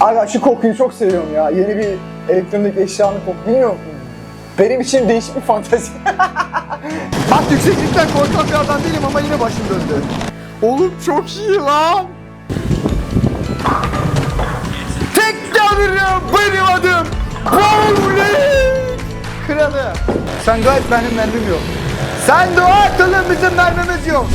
Aga şu kokuyu çok seviyorum ya. Yeni bir elektronik eşyanın koku bilmiyor musun? Benim için değişik bir fantezi. Bak yükseklikten korkan bir adam değilim ama yine başım döndü. Oğlum çok iyi lan. Tek tanrım benim adım. Bowling kralı. Sen gayet benim mermim yok. Sen dua oğlum bizim mermimiz yok.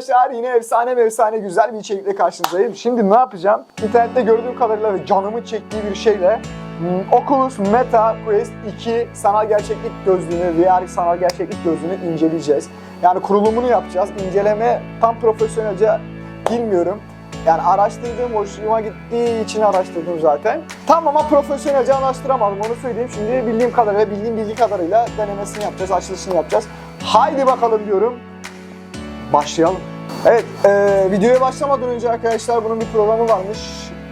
Arkadaşlar. Yine efsane ve efsane güzel bir içerikle karşınızdayım. Şimdi ne yapacağım? İnternette gördüğüm kadarıyla ve canımın çektiği bir şeyle hmm, Oculus Meta Quest 2 sanal gerçeklik gözlüğünü, VR sanal gerçeklik gözlüğünü inceleyeceğiz. Yani kurulumunu yapacağız. İnceleme tam profesyonelce bilmiyorum. Yani araştırdığım, hoşuma gittiği için araştırdım zaten. Tam ama profesyonelce araştıramadım onu söyleyeyim. Şimdi bildiğim kadarıyla, bildiğim bilgi kadarıyla denemesini yapacağız, açılışını yapacağız. Haydi bakalım diyorum. Başlayalım. Evet, e, videoya başlamadan önce arkadaşlar bunun bir programı varmış.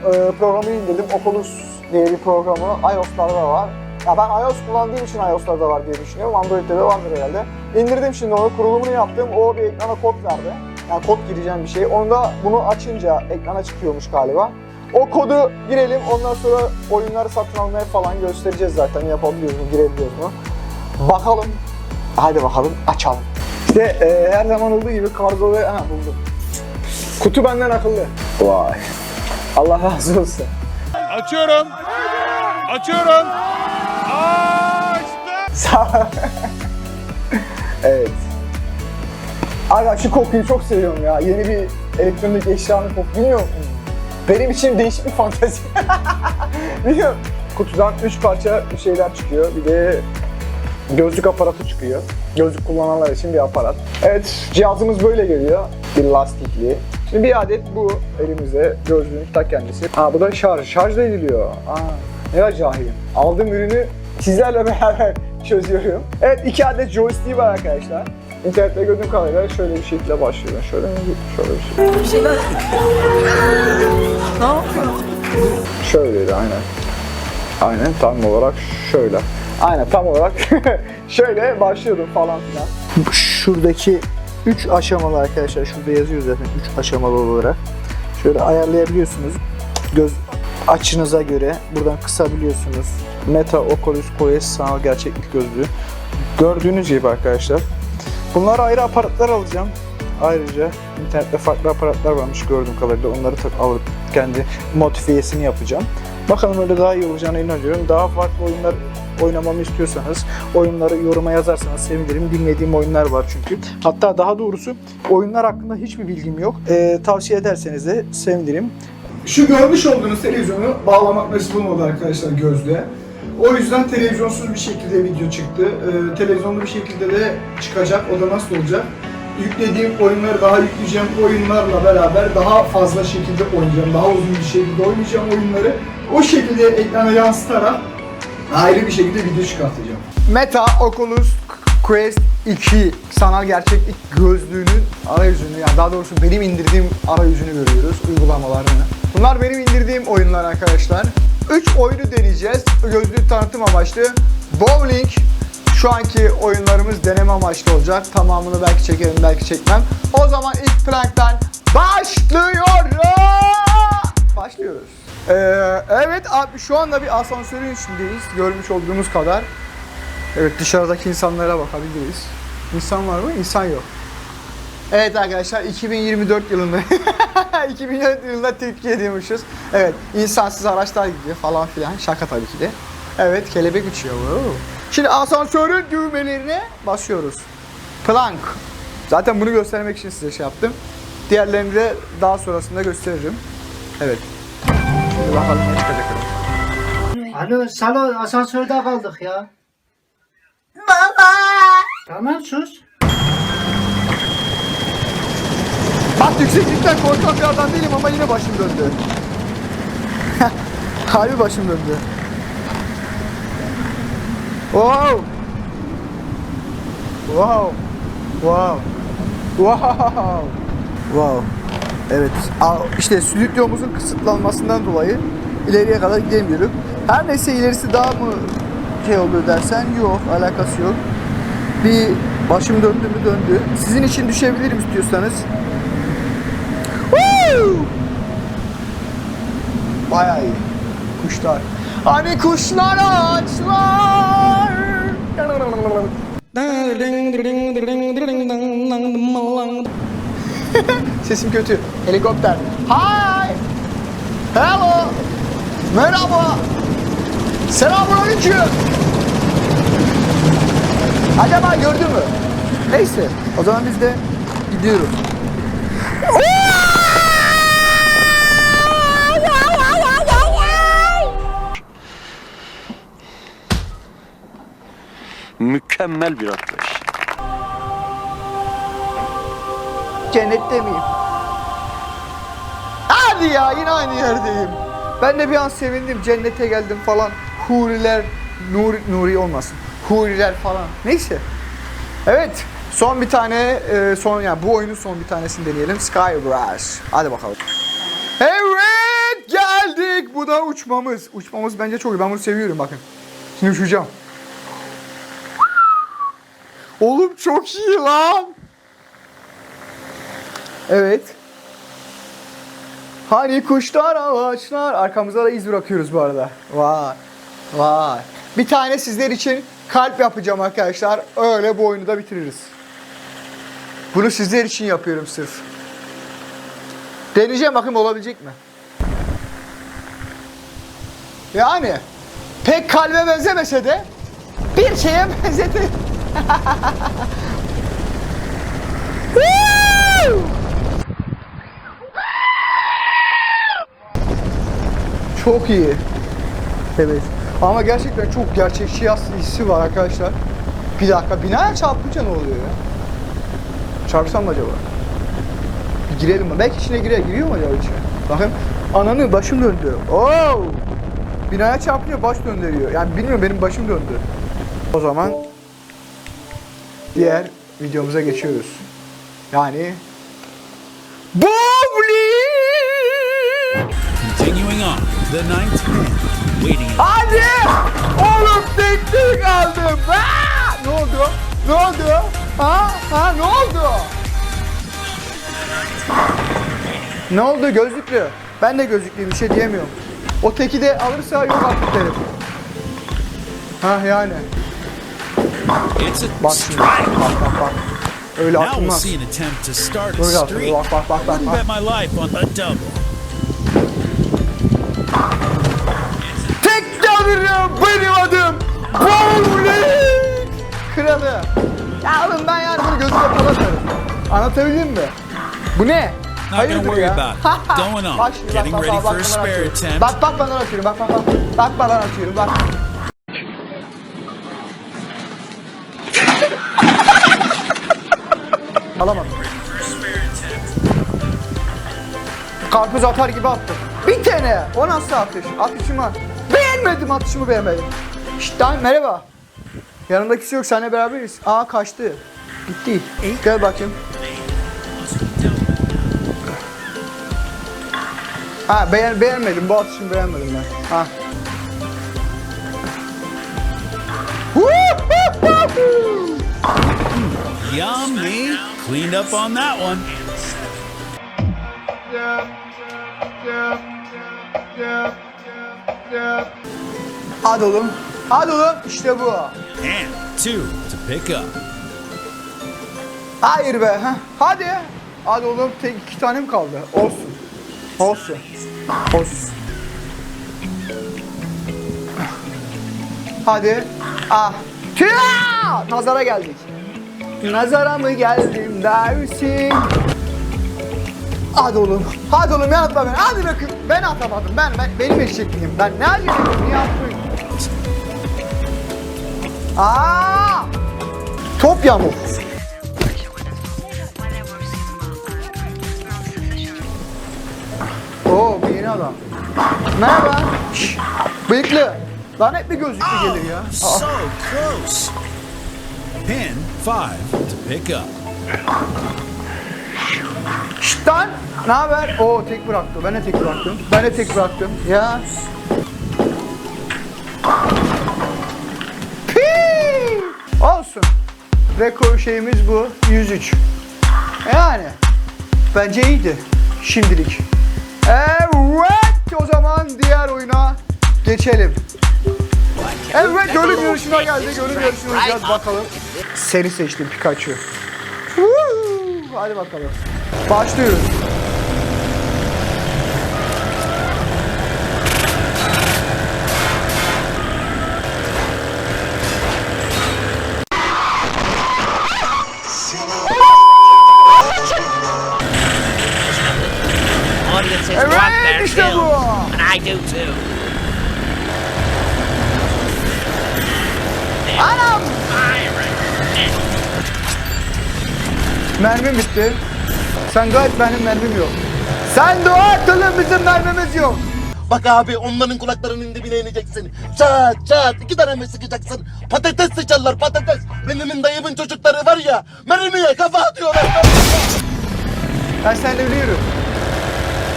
E, programı indirdim. Oculus diye bir programı iOS'larda da var. Ya ben iOS kullandığım için iOS'larda var diye düşünüyorum. Android'de de vardır herhalde. İndirdim şimdi onu, kurulumunu yaptım. O bir ekrana kod verdi. Yani kod gireceğim bir şey. Onda bunu açınca ekrana çıkıyormuş galiba. O kodu girelim. Ondan sonra oyunları satın almaya falan göstereceğiz zaten. Yapabiliyoruz mu, girebiliyoruz mu? Bakalım. Hadi bakalım açalım. İşte e, her zaman olduğu gibi kargo ve... Ha buldum. Kutu benden akıllı. Vay. Allah razı olsun. Açıyorum. Açıyorum. Açtım. Sağ Evet. Aga şu kokuyu çok seviyorum ya. Yeni bir elektronik eşyanın koku bilmiyor musun? Benim için değişik bir fantezi. Biliyorum. Kutudan üç parça bir şeyler çıkıyor. Bir de gözlük aparatı çıkıyor. Gözlük kullananlar için bir aparat. Evet, cihazımız böyle geliyor. Bir lastikli. Şimdi bir adet bu elimizde gözlüğün ta kendisi. Ha bu da şarj. Şarj da ediliyor. Aa, ne kadar cahilim. Aldığım ürünü sizlerle beraber çözüyorum. Evet iki adet joystick var arkadaşlar. İnternette gördüğüm kadarıyla şöyle bir şekilde başlıyor. Şöyle şöyle bir şey. Şöyleydi aynen. Aynen tam olarak şöyle. Aynen tam olarak şöyle başlıyordum falan filan. Şuradaki 3 aşamalı arkadaşlar. Şurada yazıyor zaten 3 aşamalı olarak. Şöyle ayarlayabiliyorsunuz. Göz açınıza göre buradan kısabiliyorsunuz. Meta Oculus Quest sanal gerçeklik gözlüğü. Gördüğünüz gibi arkadaşlar. Bunlar ayrı aparatlar alacağım. Ayrıca internette farklı aparatlar varmış gördüğüm kadarıyla. Onları alıp kendi modifiyesini yapacağım. Bakalım öyle daha iyi olacağına inanıyorum. Daha farklı oyunlar oynamamı istiyorsanız oyunları yoruma yazarsanız sevinirim. Bilmediğim oyunlar var çünkü. Hatta daha doğrusu oyunlar hakkında hiçbir bilgim yok. Ee, tavsiye ederseniz de sevinirim. Şu görmüş olduğunuz televizyonu bağlamak nasip olmadı arkadaşlar gözlüğe. O yüzden televizyonsuz bir şekilde video çıktı. Ee, televizyonlu bir şekilde de çıkacak. O da nasıl olacak? Yüklediğim oyunları daha yükleyeceğim oyunlarla beraber daha fazla şekilde oynayacağım. Daha uzun bir şekilde oynayacağım oyunları. O şekilde ekrana yansıtarak ayrı bir şekilde video çıkartacağım. Meta Oculus Quest 2 sanal gerçeklik gözlüğünün arayüzünü yani daha doğrusu benim indirdiğim arayüzünü görüyoruz, uygulamalarını. Bunlar benim indirdiğim oyunlar arkadaşlar. 3 oyunu deneyeceğiz. Gözlüğü tanıtım amaçlı. Bowling şu anki oyunlarımız deneme amaçlı olacak. Tamamını belki çekerim, belki çekmem. O zaman ilk plankten başlıyoruz. Başlıyoruz. Ee, evet abi şu anda bir asansörün içindeyiz. Görmüş olduğunuz kadar. Evet dışarıdaki insanlara bakabiliriz. İnsan var mı? İnsan yok. Evet arkadaşlar 2024 yılında 2024 yılında Türkiye diyormuşuz. Evet insansız araçlar gidiyor falan filan. Şaka tabii ki de. Evet kelebek uçuyor. Wow. Şimdi asansörün düğmelerine basıyoruz. Plank. Zaten bunu göstermek için size şey yaptım. Diğerlerini de daha sonrasında gösteririm. Evet. Şimdi bakalım ne çıkacak. Alo salon asansörde kaldık ya. Baba. Tamam sus. Bak yükseklikten korkan bir adam değilim ama yine başım döndü. Harbi başım döndü. Wow. Wow. Wow. Wow. Wow. Evet. İşte stüdyomuzun kısıtlanmasından dolayı ileriye kadar gidemiyorum. Her neyse ilerisi daha mı şey oluyor dersen yok alakası yok. Bir başım döndü mü döndü. Sizin için düşebilirim istiyorsanız. Woo! Bayağı iyi. Kuşlar. Hani kuşlar ağaçlar. Sesim kötü. Helikopter. Hi. Hello. Merhaba. Selamünaleyküm. Acaba gördü mü? Neyse. O zaman biz de gidiyoruz. Mükemmel bir atlayış. Cennette miyim? Hadi ya yine aynı yerdeyim. Ben de bir an sevindim cennete geldim falan. Huriler, Nuri, Nuri olmasın. Huriler falan. Neyse. Evet. Son bir tane, e, son yani bu oyunun son bir tanesini deneyelim. Skybrush. Hadi bakalım. Evet geldik. Bu da uçmamız. Uçmamız bence çok iyi. Ben bunu seviyorum bakın. Şimdi uçacağım. Oğlum çok iyi lan. Evet. Hani kuşlar ağaçlar. Arkamıza da iz bırakıyoruz bu arada. Vay. Vay. Bir tane sizler için kalp yapacağım arkadaşlar. Öyle bu oyunu da bitiririz. Bunu sizler için yapıyorum sırf. Deneyeceğim bakayım olabilecek mi? Yani pek kalbe benzemese de bir şeye benzedi. Çok iyi. Evet. Ama gerçekten çok gerçekçi hissi var arkadaşlar. Bir dakika binaya çarpınca ne oluyor ya? Çarpsam mı acaba? Bir girelim mi? Belki içine girer. Giriyor mu acaba içine? Bakın. Ananı başım döndü. Oo! Binaya çarpınca baş döndürüyor. Yani bilmiyorum benim başım döndü. O zaman diğer videomuza geçiyoruz. Yani Bowling! On, the ninth pin. Waiting in Hadi! Oğlum teknik aldım. Ne oldu? Ne oldu? Ha? Ha ne oldu? Ne oldu gözlüklü? Ben de gözlüklüyüm bir şey diyemiyorum. O teki de alırsa yok artık derim. Ha yani. Bak şimdi. Bak bak bak. Öyle atılmaz. Dur bak bak bak bak. Kralı. Ya oğlum ben yani bunu gözüme atarım. Anlatabildim mi? Bu ne? Not Hayırdır ya? Going on. Bak şimdi, bak, Getting bak, ready bak, for bak, attempt. Bak bak bana atıyorum bak bak bak. Bak bana atıyorum bak. Alamadım. Karpuz atar gibi attım. Bir tane. O nasıl atış? Atışımı beğenmedim atışımı beğenmedim. Şşt lan merhaba. Yanındakisi yok seninle beraberiz. Aa kaçtı. Gitti. Gel bakayım. Ha beğen beğenmedim. Bu atışımı beğenmedim ben. Ha. Yummy. Cleaned up on that one. Hadi oğlum. Hadi oğlum. İşte bu. And two to pick up. Hayır be. Ha. Hadi. Hadi oğlum. Tek iki tane mi kaldı? Olsun. Olsun. Olsun. Hadi. Ah. Tüya! Nazara geldik. Nazara mı geldim dersin? Hadi oğlum. Hadi oğlum yanıtma beni. Hadi bakın. Ben atamadım. Ben, ben benim eşekliğim. Ben ne aceledim? Niye atmayayım? Aa! Top yamuk. Oo bu yeni adam. Merhaba. Şşş. Bıyıklı. Lan hep bir gözlüklü gelir ya. Aa. So close. Pin five to pick up. Şşt lan. Ne haber? Oo tek bıraktı. Ben de tek bıraktım. Ben de tek bıraktım. Ya. Rekor şeyimiz bu. 103. Yani bence iyiydi şimdilik. Evet o zaman diğer oyuna geçelim. Evet ölüm yarışına geldik. Ölüm yarışına oynayacağız bakalım. Seri seçtim Pikachu. Hadi bakalım. Başlıyoruz. Want their işte bu. and I do too. Anam! Mermim bitti. Sen gayet benim mermim yok. Sen dua et oğlum bizim mermimiz yok. Bak abi onların kulaklarının dibine ineceksin. Çat çat iki tane mi sıkacaksın? Patates sıçarlar patates. Benim dayımın çocukları var ya mermiye kafa atıyorlar. Ben seninle ölüyorum.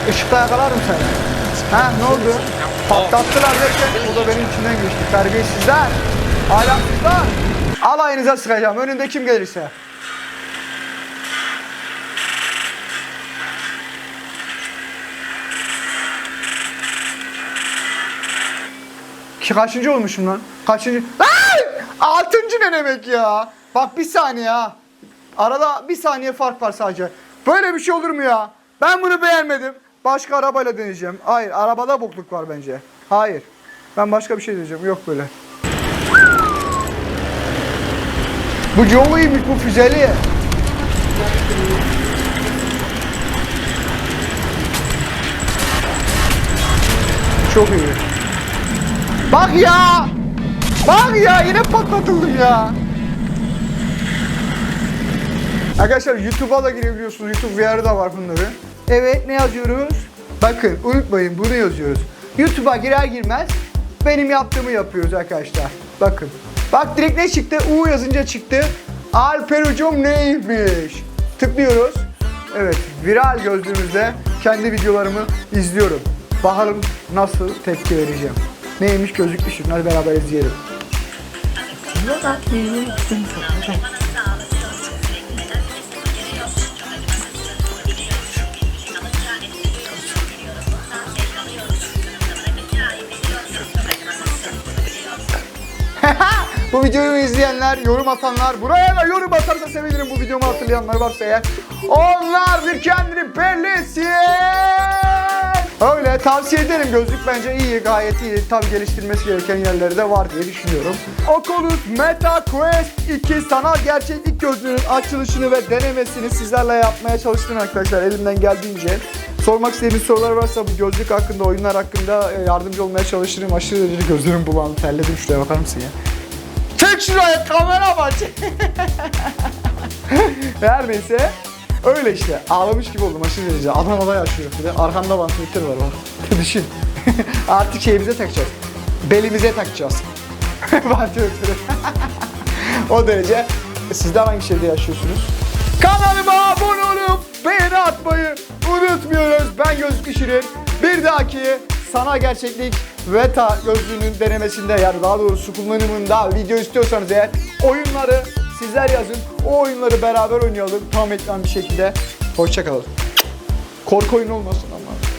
Işıkta yakalarım seni. Ha ne oldu? Patlattılar derken o da benim içinden geçti. Terbiyesizler. Ahlaksızlar. Alayınıza sıkacağım. Önünde kim gelirse. Ki kaçıncı olmuşum lan? Kaçıncı? Ay! Altıncı ne demek ya? Bak bir saniye ha. Arada bir saniye fark var sadece. Böyle bir şey olur mu ya? Ben bunu beğenmedim. Başka arabayla deneyeceğim. Hayır, arabada bokluk var bence. Hayır. Ben başka bir şey deneyeceğim. Yok böyle. Bu çok iyiymiş bu füzeli. Çok iyi. Bak ya! Bak ya yine patlatıldım ya. Arkadaşlar YouTube'a da girebiliyorsunuz. YouTube VR'ı da var bunları. Evet ne yazıyoruz? Bakın unutmayın bunu yazıyoruz. YouTube'a girer girmez benim yaptığımı yapıyoruz arkadaşlar. Bakın. Bak direkt ne çıktı? U yazınca çıktı. Alper Ucum neymiş? Tıklıyoruz. Evet viral gözlüğümüzde kendi videolarımı izliyorum. Bakalım nasıl tepki vereceğim. Neymiş gözlük düşün. Hadi beraber izleyelim. Bu videoyu izleyenler, yorum atanlar, buraya da yorum atarsa sevinirim bu videomu hatırlayanlar varsa eğer. Onlar bir kendini bellesin. Öyle tavsiye ederim gözlük bence iyi, gayet iyi. Tabi geliştirmesi gereken yerleri de var diye düşünüyorum. Oculus Meta Quest 2 sanal gerçeklik gözlüğünün açılışını ve denemesini sizlerle yapmaya çalıştım arkadaşlar elimden geldiğince. Sormak istediğiniz sorular varsa bu gözlük hakkında, oyunlar hakkında e, yardımcı olmaya çalışırım. Aşırı derecede gözlerim bulandı, terledim. Şuraya bakar mısın ya? Çek şuraya kamera var. Her neyse. Öyle işte. Ağlamış gibi oldum aşırı derece. Adana'da yaşıyorum bir de. Arkamda vantilatör var bak. Düşün. Artık şeyimize takacağız. Belimize takacağız. vantilatörü. o derece. Sizler hangi şehirde yaşıyorsunuz? Kanalıma abone olup beğeni atmayı unutmuyoruz. Ben Gözlük Şirin. Bir dahaki sanal gerçeklik Veta gözlüğünün denemesinde yani daha doğrusu kullanımında video istiyorsanız eğer oyunları sizler yazın. O oyunları beraber oynayalım tam ekran bir şekilde. Hoşçakalın. Korku oyunu olmasın ama.